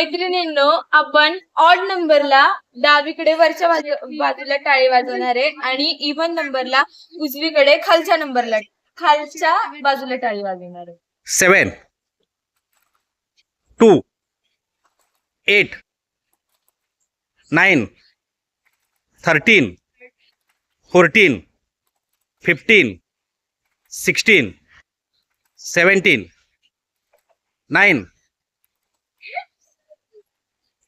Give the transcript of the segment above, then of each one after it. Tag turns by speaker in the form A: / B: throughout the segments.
A: मैत्रिणींनो आपण ऑड नंबरला डावीकडे वरच्या बाजूला टाळी वाजवणार आहे आणि इव्हन नंबरला उजवीकडे खालच्या नंबरला खालच्या बाजूला टाळी वाजवणार आहे
B: seven two eight nine thirteen fourteen fifteen sixteen seventeen nine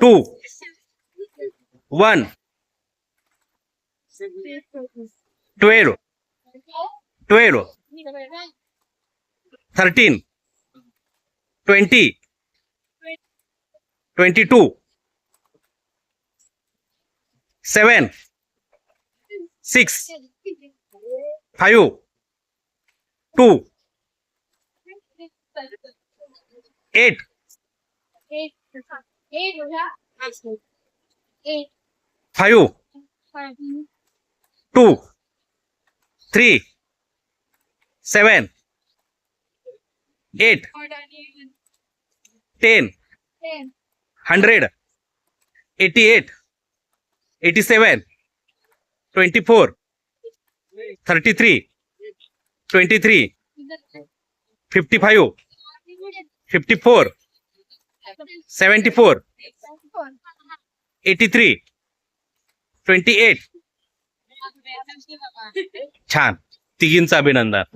B: two one twelve twelve thirteen twenty twenty two seven six five two eight
C: five
B: two three seven eight ten hundred eighty eight eighty seven twenty four thirty three twenty three fifty five fifty four seventy four eighty three twenty eight छान तिघींचं अभिनंदन